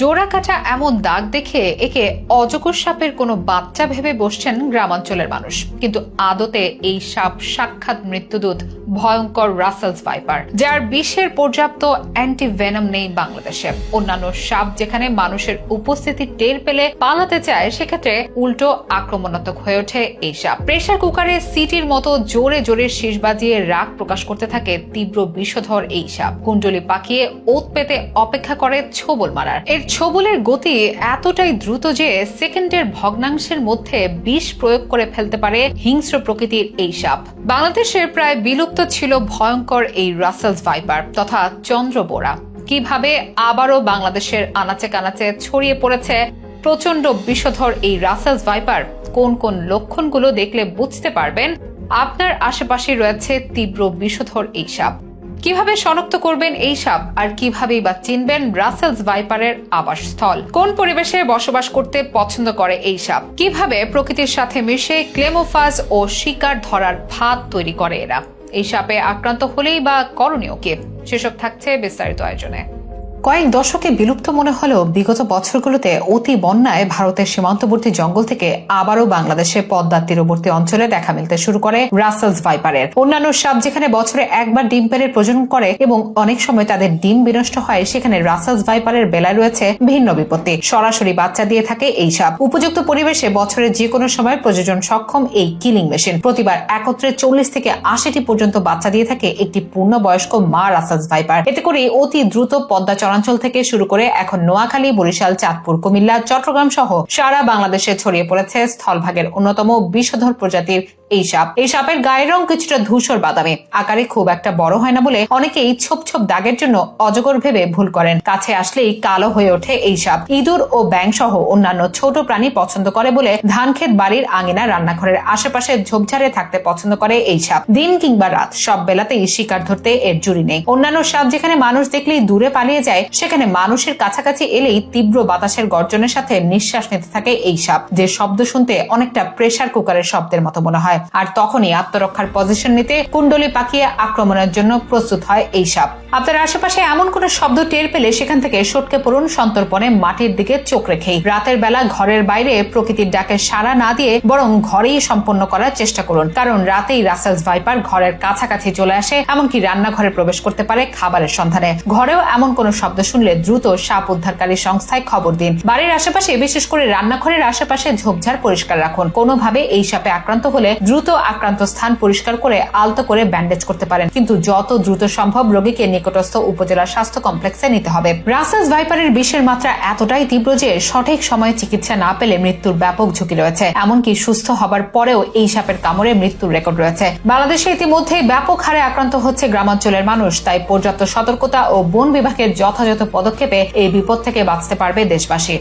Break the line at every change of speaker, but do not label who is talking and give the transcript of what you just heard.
ডোরা কাটা এমন দাগ দেখে একে অজগর সাপের কোনো বাচ্চা ভেবে বসছেন গ্রামাঞ্চলের মানুষ। কিন্তু আদতে এই সাপ সাক্ষাৎ মৃত্যুদূত ভয়ঙ্কর রাসেলস ভাইপার, যার বিষের পর্যাপ্ত অ্যান্টি ভেনম নেই বাংলাদেশে। অন্যান্য সাপ যেখানে মানুষের উপস্থিতি টের পেলে পালাতে চায়, সেক্ষেত্রে উল্টো আক্রমণাত্মক হয়ে ওঠে এই সাপ। প্রেসার কুকারে সিটির মতো জোরে জোরে শীষ বাজিয়ে রাগ প্রকাশ করতে থাকে তীব্র বিষধর এই সাপ। কুণ্ডলি পাকিয়ে ওত পেতে অপেক্ষা করে ছোবল মারার। এর ছোবলের গতি এতটাই দ্রুত যে সেকেন্ডের ভগ্নাংশের মধ্যে বিষ প্রয়োগ করে ফেলতে পারে হিংস্র প্রকৃতির এই সাপ। বাংলাদেশের প্রায় বিলুপ্ত ছিল ভয়ঙ্কর এই রাসেলস ভাইপার তথা চন্দ্রবোরা। কীভাবে আবারও বাংলাদেশের আনাচে কানাচে ছড়িয়ে পড়েছে প্রচণ্ড বিষধর এই রাসেলস ভাইপার, কোন কোন লক্ষণগুলো দেখলে বুঝতে পারবেন? আপনার আশেপাশে রয়েছে তীব্র বিষধর এই সাপ। কীভাবে শনাক্ত করবেন এই সাপ আর কিভাবেই বা চিনবেন রাসেলস ভাইপারের আবাসস্থল? কোন পরিবেশে বসবাস করতে পছন্দ করে এই সাপ? কীভাবে প্রকৃতির সাথে মিশে ক্লেমোফাজ ও শিকার ধরার ফাঁদ তৈরি করে এরা? এই সাপে আক্রান্ত হলেই বা করণীয় কে? সেসব থাকছে বিস্তারিত আয়োজনে। কয়েক দশকে বিলুপ্ত মনে হলেও বিগত বছরগুলোতে অতি বন্যায় ভারতের সীমান্তবর্তী জঙ্গল থেকে আবারও বাংলাদেশে পদ্মার তীরবর্তী অঞ্চলে দেখা মিলতে শুরু করে রাসেলস ভাইপারের। অন্যান্য সাপ যেখানে বছরে একবার ডিম পেড়ে প্রজনন করে এবং অনেক সময় তাদের ডিম বিনষ্ট হয়, সেখানে রাসেলস ভাইপারের বেলায় রয়েছে ভিন্ন বিপত্তি। সরাসরি বাচ্চা দিয়ে থাকে এই সাপ। উপযুক্ত পরিবেশে বছরের যে কোনো সময় প্রযোজন সক্ষম এই কিলিং মেশিন। প্রতিবার একত্রে চল্লিশ থেকে আশিটি পর্যন্ত বাচ্চা দিয়ে থাকে একটি পূর্ণবয়স্ক মা রাসেলস ভাইপার। এতে করে অতি দ্রুত পদ্মা চরাঞ্চল থেকে শুরু করে এখন নোয়াখালী, বরিশাল, চাঁদপুর, কুমিল্লা, চট্টগ্রাম সহ সারা বাংলাদেশে ছড়িয়ে পড়েছে স্থলভাগের অন্যতম বিষধর প্রজাতির এই সাপ। এই সাপের গায়ের রং কিছুটা ধূসর বাদামি। আকারে খুব একটা বড় হয় না বলে অনেকেই ছোপ ছোপ দাগের জন্য অজগর ভেবে ভুল করেন। কাছে আসলেই কালো হয়ে ওঠে এই সাপ। ইঁদুর ও ব্যাং সহ অন্যান্য ছোট প্রাণী পছন্দ করে বলে ধানক্ষেত বাড়ির আঙিনা রান্নাঘরের আশেপাশে ঝোপঝাড়ে থাকতে পছন্দ করে এই সাপ। দিন কিংবা রাত সব বেলাতেই শিকার ধরতে এর জুড়ি নেই। অন্যান্য সাপ যেখানে মানুষ দেখলেই দূরে পালিয়ে যায় সেখানে মানুষের কাছাকাছি এলেই তীব্র বাতাসের গর্জনের সাথে নিঃশ্বাস নিতে থাকে এই সাপ, যে শব্দ শুনতে অনেকটা প্রেসার কুকারের শব্দের মতো মনে হয়। আর তখনই আত্মরক্ষার পজিশন নিতে কুণ্ডলি পাকিয়ে আক্রমণের জন্য প্রস্তুত হয় এই সাপ। আপনার আশেপাশে এমন কোন শব্দ টের পেলে সেখান থেকে সটকে পড়ুন সন্তর্পণে মাটির দিকে চোখ রেখেই। রাতের বেলা ঘরের বাইরে প্রকৃতির ডাকে সাড়া না দিয়ে বরং ঘরেই সম্পন্ন করার চেষ্টা করুন। কারণ রাতেই রাসেলস ভাইপার ঘরের কাছাকাছি চলে আসে, এমনকি রান্নাঘরে প্রবেশ করতে পারে খাবারের সন্ধানে। ঘরেও এমন কোন শব্দ শুনলে দ্রুত সাপ উদ্ধারকারী সংস্থায় খবর দিন। বাড়ির আশেপাশে, বিশেষ করে রান্নাঘরের আশেপাশে ঝোপঝাড় পরিষ্কার রাখুন। কোনোভাবে এই সাপে আক্রান্ত হলে দ্রুত আক্রান্ত স্থান পরিষ্কার করে আলতো করে ব্যান্ডেজ করতে পারেন। কিন্তু যত দ্রুত সম্ভব রোগীকে নিকটস্থ উপজেলা স্বাস্থ্য কমপ্লেক্সে নিতে হবে। রাসেলস ভাইপারের বিষের মাত্রা এতটাই তীব্র যে সঠিক সময়ে চিকিৎসা না পেলে মৃত্যুর ব্যাপক ঝুঁকি রয়েছে। এমনকি সুস্থ হবার পরেও এই সাপের কামড়ে মৃত্যুর রেকর্ড রয়েছে। বাংলাদেশে ইতিমধ্যে ব্যাপক হারে আক্রান্ত হচ্ছে গ্রামাঞ্চলের মানুষ। তাই পর্যাপ্ত সতর্কতা ও বন বিভাগের যথাযথ পদক্ষেপে এই বিপদ থেকে বাঁচতে পারবে দেশবাসী।